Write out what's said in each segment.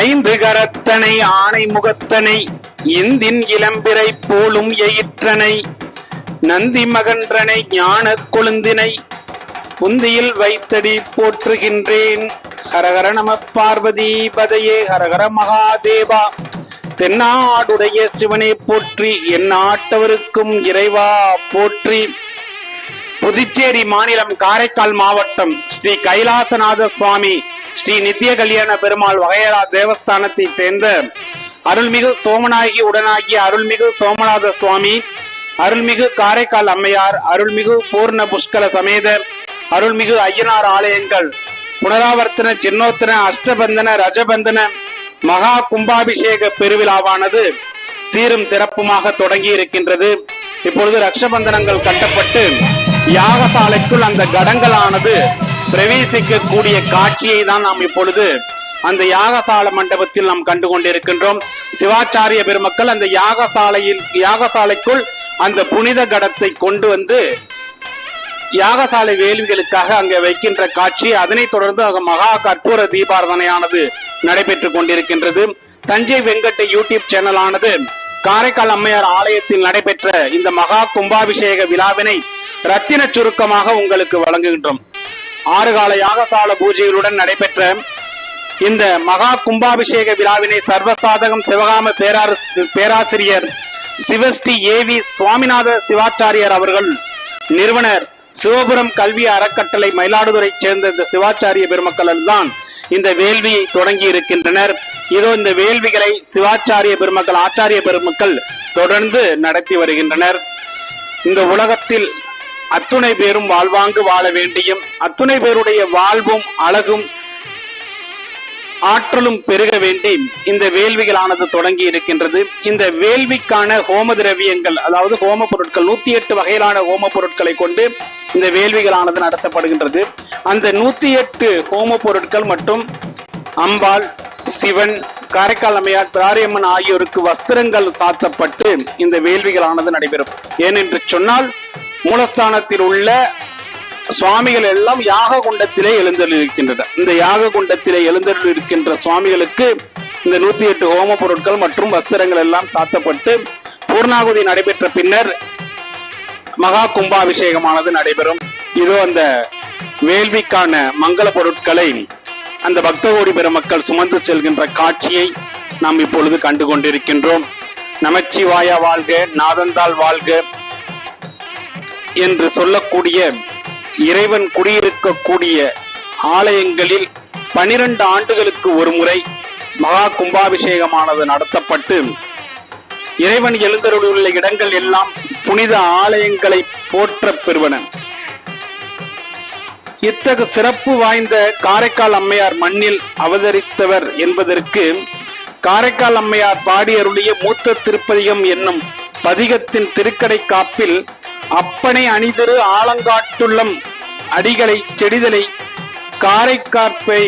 ஐந்து கரத்தனை ஆணை முகத்தனை இந்தின் இளம்பிரை போலும் எயிற்றனை நந்தி மகன்றனை ஞானக் கொழுந்தினை புந்தியில் வைத்தடி போற்றுகின்றேன். ஹரஹர நம பார்வதி பதையே ஹரஹர மகாதேவா தென்னாடுடைய சிவனை போற்றி என் நாட்டவருக்கும் இறைவா போற்றி. புதுச்சேரி மாநிலம் காரைக்கால் மாவட்டம் ஸ்ரீ கைலாசநாத சுவாமி ஸ்ரீ நித்திய கல்யாண பெருமாள் வகையரா தேவஸ்தானத்தை சேர்ந்த அருள்மிகு சோமநாயகி உடனாகிய அருள்மிகு சோமநாத சுவாமி அருள்மிகு காரைக்கால் அம்மையார் அருள்மிகு பூர்ண புஷ்கர சமேத அருள்மிகு ஐயனார் ஆலயங்கள் புனராவர்த்தன சின்னோத்தன அஷ்டபந்தன ரஜபந்தன மகா கும்பாபிஷேக பெருவிழாவானது சீரும் சிறப்புமாக தொடங்கி இருக்கின்றது இப்பொழுது ரக்ஷபந்தனங்கள் கட்டப்பட்டு யாகசாலைக்குள் அந்த கடங்களானது பிரவேசிக்கக்கூடிய காட்சியை தான் நாம் இப்பொழுது அந்த யாகசால மண்டபத்தில் நாம் கண்டு கொண்டிருக்கின்றோம் சிவாச்சாரிய பெருமக்கள் அந்த யாகசாலையில் யாகசாலைக்குள் அந்த புனித கடத்தை கொண்டு வந்து யாகசாலை வேள்விகளுக்காக அங்கே வைக்கின்ற காட்சி அதனைத் தொடர்ந்து அங்க மகா கற்பூர தீபாரதனையானது நடைபெற்றுக் கொண்டிருக்கின்றது. தஞ்சை வெங்கட்ட யூடியூப் சேனலானது காரைக்கால் அம்மையார் ஆலயத்தில் நடைபெற்ற இந்த மகா கும்பாபிஷேக விழாவினை ரத்தின சுருக்கமாக உங்களுக்கு வழங்குகின்றோம். ஆறு கால யாகசால பூஜைகளுடன் நடைபெற்ற இந்த மகா கும்பாபிஷேக விழாவினை சர்வசாதகம் சிவகாம பேராசிரியர் சிவஸ்ரீ ஏவி சுவாமிநாத சிவாச்சாரியார் அவர்கள் நிறுவனர் சிவபுரம் கல்வி அறக்கட்டளை மயிலாடுதுறை சேர்ந்த இந்த சிவாச்சாரிய பெருமக்கள் தான் இந்த வேள்வியை தொடங்கி இருக்கின்றனர். இதோ இந்த வேள்விகளை சிவாச்சாரிய பெருமக்கள் ஆச்சாரிய பெருமக்கள் தொடர்ந்து நடத்தி வருகின்றனர். இந்த உலகத்தில் அத்துணை பேரும் வாழ்வாங்கு வாழ வேண்டியும் அத்துணை பேருடைய வாழ்வும் அழகும் ஆற்றலும் பெருக வேண்டி இந்த வேள்விகளானது தொடங்கி இருக்கின்றது. இந்த வேள்விக்கான ஹோம திரவியங்கள் அதாவது ஹோம பொருட்கள் நூத்தி எட்டு வகையிலான ஹோம பொருட்களை கொண்டு இந்த வேள்விகளானது நடத்தப்படுகின்றது. அந்த நூத்தி எட்டு ஹோம பொருட்கள் மற்றும் அம்பாள் சிவன் காரைக்கால் அம்மையார் பிராரியம்மன் ஆகியோருக்கு வஸ்திரங்கள் சாத்தப்பட்டு இந்த வேள்விகளானது நடைபெறும். ஏனென்று சொன்னால் மூலஸ்தானத்தில் உள்ள சுவாமிகள் எல்லாம் யாக குண்டத்திலே எழுந்தருளிருக்கின்றனர் இந்த யாக குண்டத்திலே எழுந்தருளிருக்கின்ற சுவாமிகளுக்கு இந்த நூத்தி எட்டு ஹோம பொருட்கள் மற்றும் வஸ்திரங்கள் எல்லாம் சாத்தப்பட்டு பூர்ணாகுதி நடைபெற்ற பின்னர் மகா கும்பாபிஷேகமானது நடைபெறும். இதோ அந்த வேள்விக்கான மங்கள பொருட்களை அந்த பக்தகோடி பெருமக்கள் சுமந்து செல்கின்ற காட்சியை நாம் இப்பொழுது கண்டு கொண்டிருக்கின்றோம் நமச்சிவாயா வாழ்க நாதந்தாள் வாழ்க என்று சொல்லக்கூடிய இறைவன் குடியிருக்கக்கூடிய ஆலயங்களில் பனிரெண்டு ஆண்டுகளுக்கு ஒரு முறை மகா கும்பாபிஷேகமானது நடத்தப்பட்டு இறைவன் எழுந்தருளுள்ள இடங்கள் எல்லாம் புனித ஆலயங்களை போற்றப் பெறுவன. இத்தகு சிறப்பு வாய்ந்த காரைக்கால் அம்மையார் மண்ணில் அவதரித்தவர் என்பதற்கு காரைக்கால் அம்மையார் பாடியருளிய மூத்த திருப்பதிகம் என்னும் பதிகத்தின் திருக்கடை காப்பில் அப்பனை அணிதிரு ஆலங்காட்டுள்ளம் அடிகளை செடிதலை காரைக்காற்பை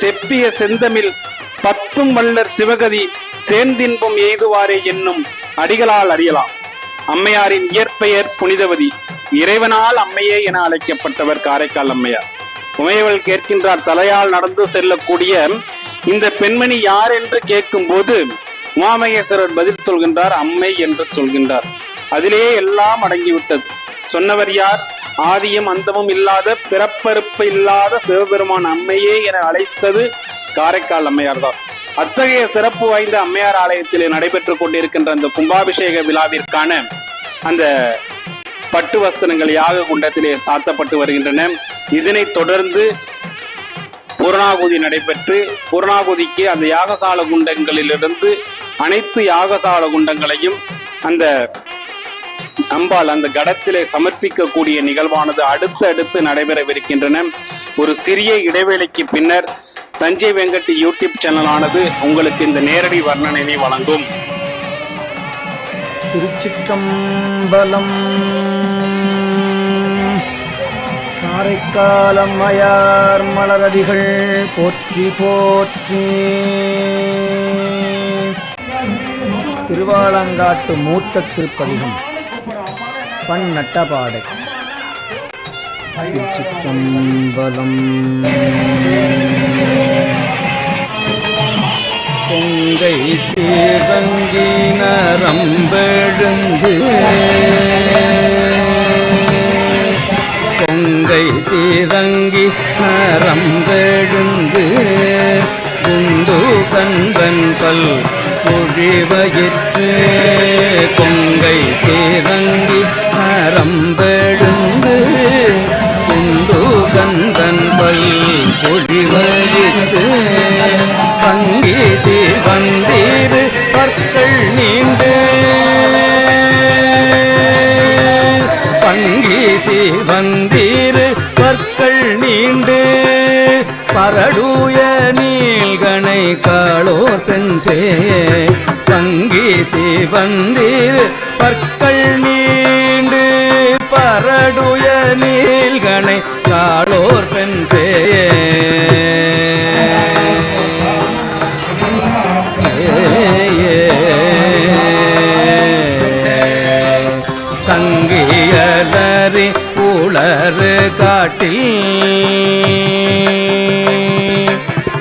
செப்பிய செந்தமிழ் பத்தும் வல்லர் சிவகதி சேர்ந்தின்பம் எய்துவாரே என்னும் அடிகளால் அறியலாம். அம்மையாரின் இயற்பெயர் புனிதவதி. இறைவனால் அம்மையே என அழைக்கப்பட்டவர் காரைக்கால் அம்மையார். உமையவள் கேட்கின்றார் தலையால் நடந்து செல்லக்கூடிய இந்த பெண்மணி யார் என்று கேட்கும் போது உமாமகேஸ்வரர் பதில் சொல்கின்றார் அம்மை என்று சொல்கின்றார். அதிலேயே எல்லாம் அடங்கிவிட்டது. சொன்னவர் யார்? ஆதியும் அந்தமும் இல்லாத பிறப்பறுப்பு இல்லாத சிவபெருமான் அம்மையே என அழைத்தது காரைக்கால் அம்மையார் தான் அத்தகைய சிறப்பு வாய்ந்த அம்மையார் ஆலயத்தில் நடைபெற்றுக் கொண்டிருக்கின்ற அந்த கும்பாபிஷேக விழாவிற்கான அந்த பட்டு வஸ்திரங்கள் யாக குண்டத்திலே சாத்தப்பட்டு வருகின்றன. இதனைத் தொடர்ந்து பூர்ணாகுதி நடைபெற்று பூர்ணாகுதிக்கு அந்த யாகசால குண்டங்களிலிருந்து அனைத்து யாகசால குண்டங்களையும் அந்த அம்பாள் அந்த கடத்திலே சமர்ப்பிக்கக்கூடிய நிகழ்வானது அடுத்து அடுத்து நடைபெறவிருக்கின்றன. ஒரு சிறிய இடைவேளைக்கு பின்னர் தஞ்சை வெங்கட் யூடியூப் சேனலானது உங்களுக்கு இந்த நேரடி வர்ணனையை வழங்கும். திருச்சிற்றம்பலம் காரைக்காலம்மையார் மலரடிகள் போற்றி போற்றி. திருவாலங்காட்டு மூத்த திருப்பதிகம் பண் நட்டபாடை திருச்சிற்றம்பலம் கொங்கை தீரங்கி நரம்பெழுந்து கொங்கை தீரங்கி நரம்பெழுந்து குந்து கண்பன் பல் மொழிவயிற்று கொங்கை தீரங்கி நரம்பெழுந்து பொழிவயிற்று பங்கீசி வந்தீரு பற்கள் நீண்டு. பங்கீசி வந்தீரு பற்கள் நீண்டு. பரடூய நீள்கனை காளோர் பெண்பே பங்கீசி வந்தீர் பற்கள் காட்டில்.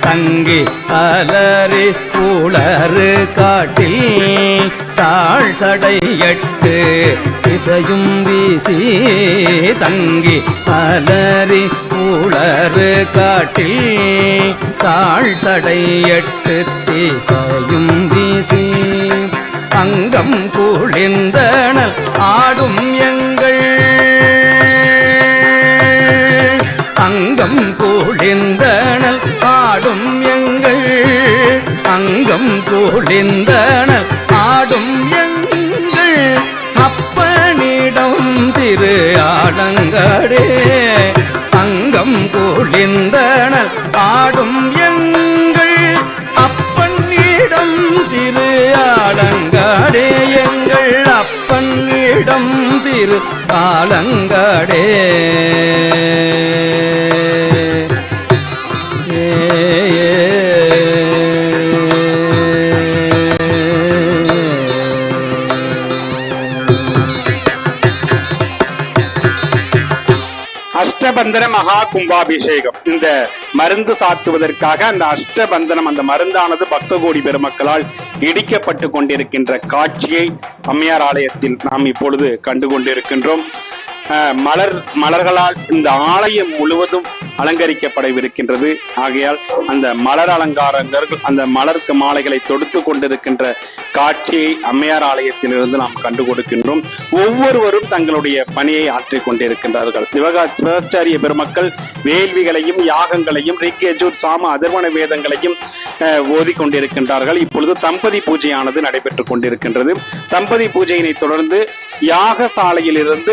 தங்கி அலறி உளறு காட்டில். தாழ் சடையட்டு திசையும் வீசி. தங்கி அலறி உளறு காட்டில். தாழ் சடையட்டு திசையும் வீசி. அங்கம் குளிர்ந்தனல் ஆடும் எங்கள் அங்கம் குளிர்ந்தனல் ஆடும் எங்கள். அங்கம் குளிர்ந்தனல் ஆடும் எங்கள். அப்பனிடம் திரு ஆடங்கடே. அங்கம் குளிர்ந்தனல் ஆடும் எங்கள். அப்பனிடம் திரு ஆடங்கடே. திரு காலங்கடே அஷ்டபந்தன மகா கும்பாபிஷேகம். இந்த மருந்து சாத்துவதற்காக அந்த அஷ்டபந்தனம் அந்த மருந்தானது பக்த கோடி பெருமக்களால் இடிக்கப்பட்டு கொண்டிருக்கின்ற காட்சியை அம்மையார் ஆலயத்தில் நாம் இப்பொழுது கண்டு கொண்டிருக்கின்றோம் மலர் மலர்களால் இந்த ஆலயம் முழுவதும் அலங்கரிக்கப்படவிருக்கின்றது. ஆகையால் அந்த மலர் அலங்காரங்கள் அந்த மலருக்கு மாலைகளை தொடுத்து கொண்டிருக்கின்ற காட்சியை அம்மையார் ஆலயத்திலிருந்து நாம் கண்டு கொடுக்கின்றோம் ஒவ்வொருவரும் தங்களுடைய பணியை ஆற்றிக் கொண்டிருக்கின்றார்கள். சிவகா சிவாச்சாரிய பெருமக்கள் வேள்விகளையும் யாகங்களையும் ரிக்கேஜூர் சாம அதர்வன வேதங்களையும் ஓதிக்கொண்டிருக்கின்றார்கள் இப்பொழுது தம்பதி பூஜையானது நடைபெற்றுக் கொண்டிருக்கின்றது. தம்பதி பூஜையினை தொடர்ந்து யாகசாலையிலிருந்து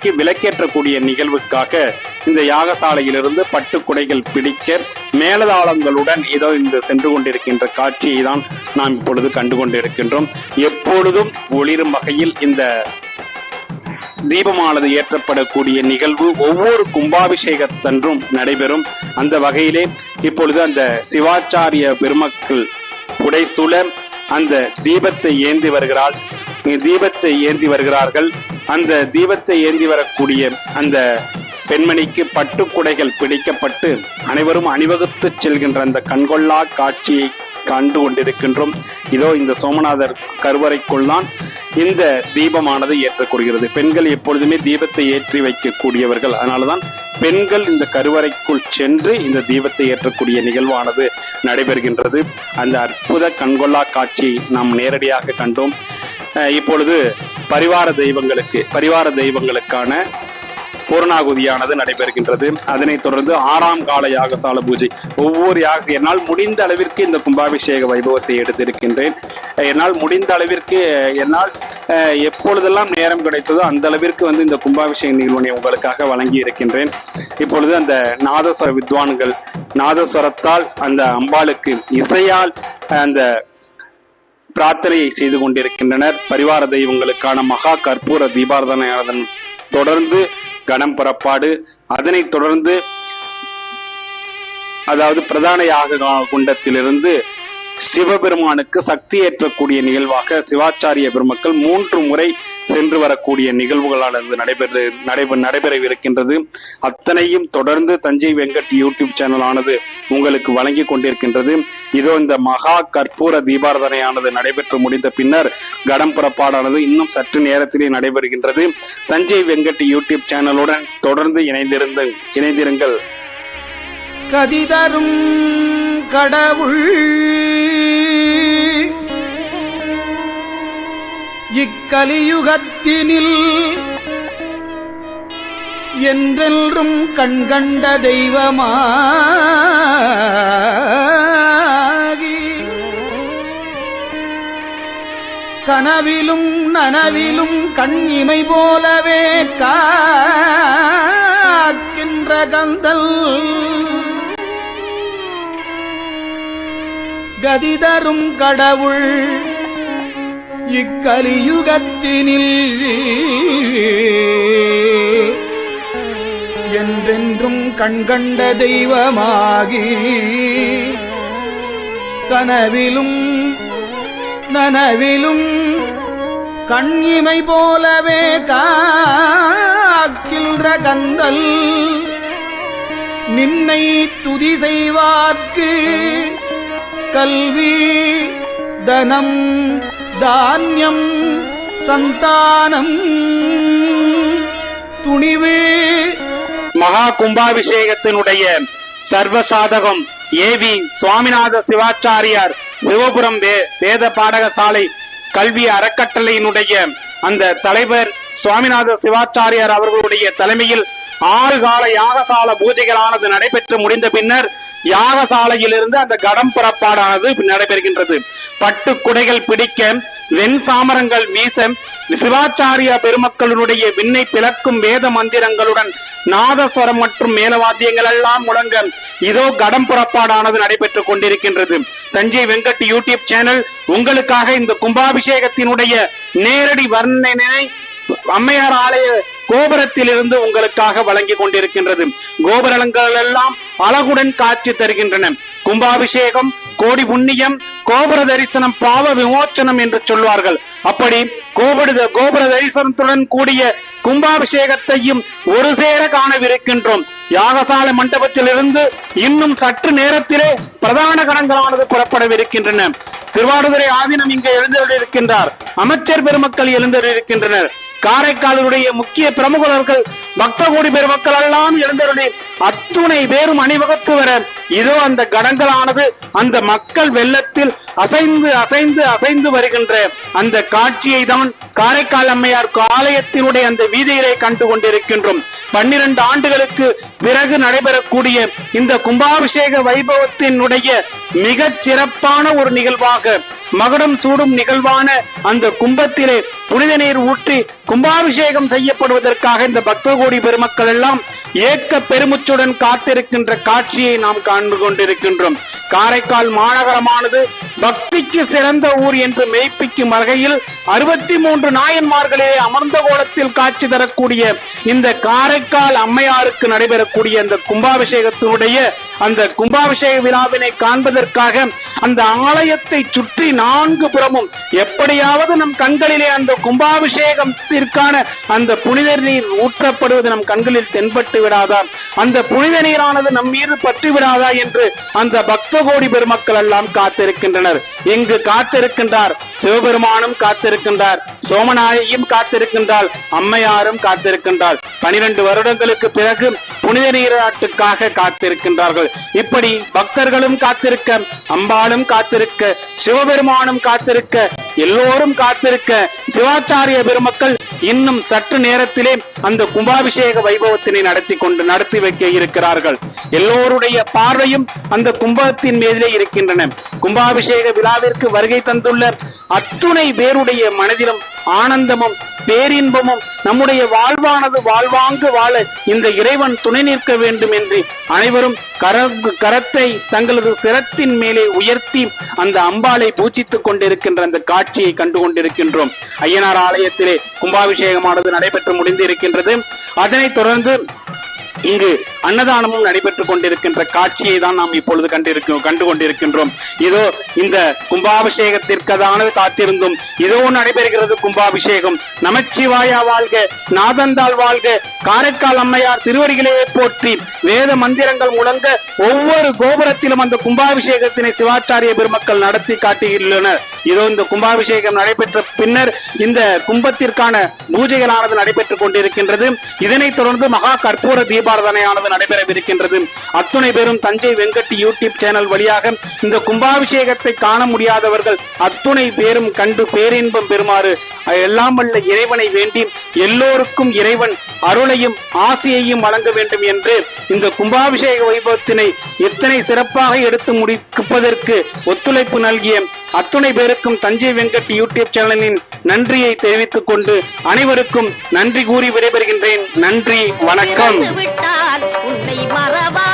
கருவறைக்கு விலக்கேற்றக்கூடிய நிகழ்வுக்காக இந்த யாகசாலையிலிருந்து பட்டு குடைகள் பிடிக்க மேலதாளங்களுடன் இதோ இந்த சென்று கொண்டிருக்கின்ற காட்சியை தான் நாம் இப்பொழுது கண்டு கொண்டிருக்கின்றோம் எப்பொழுதும் ஒளிரும் வகையில் இந்த தீபமானது ஏற்றப்படக்கூடிய நிகழ்வு ஒவ்வொரு கும்பாபிஷேகத்தன்றும் நடைபெறும். அந்த வகையிலே இப்பொழுது அந்த சிவாச்சாரிய பெருமக்கள் புடைசூழ அந்த தீபத்தை ஏந்தி வருகிறாள். தீபத்தை ஏந்தி வருகிறார்கள். அந்த தீபத்தை ஏந்தி வரக்கூடிய அந்த பெண்மணிக்கு பட்டுக்குடைகள் பிடிக்கப்பட்டு அனைவரும் அணிவகுத்து செல்கின்ற அந்த கண்கொள்ளா காட்சியை கண்டு கொண்டிருக்கின்றோம். இதோ இந்த சோமநாதர் கருவறைக்குள் தான் இந்த தீபமானது ஏற்றக்கூடுகிறது பெண்கள் எப்பொழுதுமே தீபத்தை ஏற்றி வைக்கக்கூடியவர்கள். அதனால்தான் பெண்கள் இந்த கருவறைக்குள் சென்று இந்த தீபத்தை ஏற்றக்கூடிய நிகழ்வானது நடைபெறுகின்றது. அந்த அற்புத கண்கொள்ளா காட்சி நாம் நேரடியாக கண்டோம். இப்பொழுது பரிவார தெய்வங்களுக்கு பரிவார தெய்வங்களுக்கான பூர்ணாகுதியானது நடைபெறுகின்றது. அதனைத் தொடர்ந்து ஆறாம் கால யாகசால பூஜை. ஒவ்வொரு யாக என்னால் முடிந்த அளவிற்கு இந்த கும்பாபிஷேக வைபவத்தை எடுத்திருக்கின்றேன். என்னால் முடிந்த அளவிற்கு என்னால் எப்பொழுதெல்லாம் நேரம் கிடைத்ததோ அந்த அளவிற்கு வந்து இந்த கும்பாபிஷேக நிகழ்வுனை உங்களுக்காக வழங்கி இருக்கின்றேன். இப்பொழுது அந்த நாதஸ்வர வித்வான்கள் நாதஸ்வரத்தால் அந்த அம்பாளுக்கு இசையால் அந்த பிரார்த்தனையை செய்து கொண்டிருக்கின்றனர். பரிவார தெய்வங்களுக்கான மகா கற்பூர தீபாரதனையானதன் தொடர்ந்து கணம் புறப்பாடு. அதனைத் தொடர்ந்து அதாவது பிரதான யாக குண்டத்திலிருந்து சிவபெருமானுக்கு சக்தி ஏற்றக்கூடிய நிகழ்வாக சிவாச்சாரிய பெருமக்கள் மூன்று முறை சென்று வரக்கூடிய நிகழ்வுகளானது நடைபெற நடைபெற நடைபெறவிருக்கின்றது. அத்தனையும் தொடர்ந்து தஞ்சை வெங்கட் யூடியூப் சேனலானது உங்களுக்கு வழங்கி கொண்டிருக்கின்றது. இதோ இந்த மகா கற்பூர தீபாரதனையானது நடைபெற்று முடிந்த பின்னர் கடம் புறப்பாடானது இன்னும் சற்று நேரத்திலே நடைபெறுகின்றது. தஞ்சை வெங்கட் யூடியூப் சேனலுடன் தொடர்ந்து இணைந்திருந்த இணைந்திருங்கள். கதிதரும் கடவுள் இக்கலியுகத்தினில் என்றென்றும் கண்கண்ட தெய்வமாகி கனவிலும் நனவிலும் கண் இமை போலவே காக்கின்ற கந்தல் கதிதரும் கடவுள் இக்கலியுகத்தினில் என்றென்றும் கண்கண்ட தெய்வமாகி கனவிலும் நனவிலும் கண்ணிமை போலவே காக்கின்ற கந்தல் நின்னை துதி செய்வார்க்கு கல்வி தனம் தானியம் சந்தானம் துணிவு. மகா கும்பாபிஷேகத்தினுடைய சர்வசாதகம் ஏவி சுவாமிநாத சிவாச்சாரியார் சிவபுரம் வே- வேத பாடகசாலை கல்வி அறக்கட்டளையினுடைய அந்த தலைவர் சுவாமிநாத சிவாச்சாரியார் அவர்களுடைய தலைமையில் ஆறு கால யாகசால பூஜைகளானது நடைபெற்று முடிந்த பின்னர் யாகசாலையிலிருந்து அந்த கடம் புறப்பாடானது நடைபெறுகின்றது. பட்டு குடைகள் பிடிக்க வெண் சாமரங்கள் வீச சிவாச்சாரிய பெருமக்களுடைய விண்ணை பிளக்கும் வேத மந்திரங்களுடன் நாதஸ்வரம் மற்றும் மேலவாத்தியங்கள் எல்லாம் முழங்க இதோ கடம் புறப்பாடானது நடைபெற்றுக் கொண்டிருக்கின்றது. தஞ்சை வெங்கட் யூடியூப் சேனல் உங்களுக்காக இந்த கும்பாபிஷேகத்தினுடைய நேரடி வர்ணனை அம்மையார் ஆலய கோபுரத்திலிருந்து உங்களுக்காக வழங்கி கொண்டிருக்கின்றது. கோபுரங்கள் எல்லாம் அழகுடன் காட்சி தருகின்றன. கும்பாபிஷேகம் கோடி புண்ணியம் கோபுர தரிசனம் பாவ விமோச்சனம் என்று சொல்வார்கள். அப்படி கோபுர கோபுர தரிசனத்துடன் கூடிய கும்பாபிஷேகத்தையும் ஒரு சேர காணவிருக்கின்றோம். யாகசாலை மண்டபத்திலிருந்து இன்னும் சற்று நேரத்திலே பிரதான கணங்களானது புறப்படவிருக்கின்றன. திருவாடுதுறை ஆதீனம் இங்கே எழுந்தருளிருக்கின்றார் அமைச்சர் பெருமக்கள் எழுந்தருளிருக்கின்றனர் காரைக்காலினுடைய முக்கிய பிரமுகர்கள் பக்த கோடி பேர் மக்கள் எல்லாம் எழுந்தருளி அத்துணை பேரும் அணிவகுத்து வர இதோ அந்த கடங்களானது அந்த மக்கள் வெள்ளத்தில் அசைந்து அசைந்து அசைந்து வருகின்ற அந்த காட்சியை தான் காரைக்கால் அம்மையார் ஆலயத்தினுடைய அந்த வீதியிலே கண்டு கொண்டிருக்கின்றோம். பன்னிரண்டு ஆண்டுகளுக்கு பிறகு நடைபெறக்கூடிய இந்த கும்பாபிஷேக வைபவத்தினுடைய மிகச் சிறப்பான ஒரு நிகழ்வாக மகுடம் சூடும் நிகழ்வான அந்த கும்பத்திலே புனித நீர் ஊற்றி கும்பாபிஷேகம் செய்யப்படுவதற்காக இந்த பக்த கோடி பெருமக்கள் எல்லாம் ஏக்க பெருமுச்சுடன் காத்திருக்கின்ற காட்சியை நாம் காண்டு கொண்டிருக்கின்றோம். காரைக்கால் மாநகரமானது பக்திக்கு சிறந்த ஊர் என்று மெய்ப்பிக்கும் வகையில் அறுபத்தி மூன்று நாயன்மார்களே அமர்ந்த கோலத்தில் காட்சி தரக்கூடிய இந்த காரைக்கால் அம்மையாருக்கு நடைபெறக்கூடிய அந்த கும்பாபிஷேகத்தினுடைய அந்த கும்பாபிஷேக விழாவினை காண்பதற்காக அந்த ஆலயத்தை சுற்றி நான்கு புறமும் எப்படியாவது நம் கண்களிலே அந்த கும்பாபிஷேகத்திற்கான அந்த புனித நீர் ஊற்றப்படுவது நம் கண்களில் தென்பட்டு விடாதா? அந்த புனித நீரானது நம் மீது பற்றி விடாதா? என்று அந்த பக்த கோடி பெருமக்கள் எல்லாம் காத்திருக்கின்றனர். இங்கு காத்திருக்கின்றார் சிவபெருமானும் காத்திருக்கின்றார். சோமநாயகியும் காத்திருக்கின்றார். அம்மையாரும் காத்திருக்கின்றார். பனிரெண்டு வருடங்களுக்கு பிறகு புனித நீராட்டுக்காக காத்திருக்கின்றார்கள். இப்படி பக்தர்களும் காத்திருக்க அம்பாளும் காத்திருக்க சிவபெருமானும் காத்திருக்க எல்லோரும் காத்திருக்க சிவாச்சாரிய பெருமக்கள் இன்னும் சற்று நேரத்திலே அந்த கும்பாபிஷேக வைபவத்தினை நடத்தி கொண்டு நடத்தி வைக்க இருக்கிறார்கள். எல்லோருடைய பார்வையும் அந்த கும்பத்தின் மீதிலே இருக்கின்றன. கும்பாபிஷேக விழாவிற்கு வருகை தந்துள்ள அத்துணை பேருடைய மனதிலும் ஆனந்தமும் பேரின்பமும் நம்முடைய வாழ்வானது வாழ்வாங்கு வாழ இந்த இறைவன் துணை நிற்க வேண்டும் என்று அனைவரும் கரத்தை தங்களது சிரத்தின் மேலே உயர்த்தி அந்த அம்பாளை பூஜித்துக் கொண்டிருக்கின்ற அந்த காட்சியை கண்டு கொண்டிருக்கின்றோம் ஐயனார் ஆலயத்திலே கும்பாபிஷேகமானது நடைபெற்று முடிந்து இருக்கின்றது அதனைத் தொடர்ந்து இங்கு அன்னதானமும் நடைபெற்றுக் கொண்டிருக்கின்ற காட்சியை தான் நாம் இப்பொழுது கண்டிருக்கிறோம் கண்டு கொண்டிருக்கின்றோம் இதோ இந்த கும்பாபிஷேகத்திற்கதானது காத்திருந்தும் இதோ நடைபெறுகிறது கும்பாபிஷேகம். நமச்சிவாயா வாழ்க நாதந்தாள் வாழ்க காரைக்கால் அம்மையார் திருவடிகளையே போற்றி வேத மந்திரங்கள் முழங்க ஒவ்வொரு கோபுரத்திலும் அந்த கும்பாபிஷேகத்தினை சிவாச்சாரிய பெருமக்கள் நடத்தி காட்டியுள்ளனர். இதோ இந்த கும்பாபிஷேகம் நடைபெற்ற பின்னர் இந்த கும்பத்திற்கான பூஜைகளானது நடைபெற்றுக் கொண்டிருக்கின்றது. இதனைத் தொடர்ந்து மகா கற்பூர தீபாரதனையானது நடைபெறவிருக்கின்றது. அத்துணை பேரும் தஞ்சை வெங்கட் யூடியூப் சேனல் வழியாக இந்த கும்பாபிஷேகத்தை காண முடியாதவர்கள் அத்துணை பேரும் கண்டு பேரின்பம் பெறுமாறு எல்லாம் வல்ல இறைவனை வேண்டி எல்லோருக்கும் இறைவன் அருளையும் ஆசையையும் வழங்க வேண்டும் என்று இந்த கும்பாபிஷேக வைபவத்தினை எத்தனை சிறப்பாக எடுத்து முடிப்பதற்கு ஒத்துழைப்பு நல்கிய அத்துணை பேருக்கும் தஞ்சை வெங்கட் யூடியூப் சேனலின் நன்றியை தெரிவித்துக் கொண்டு அனைவருக்கும் நன்றி கூறி விடைபெறுகின்றேன். நன்றி வணக்கம். இறந்து உன்னை மறவா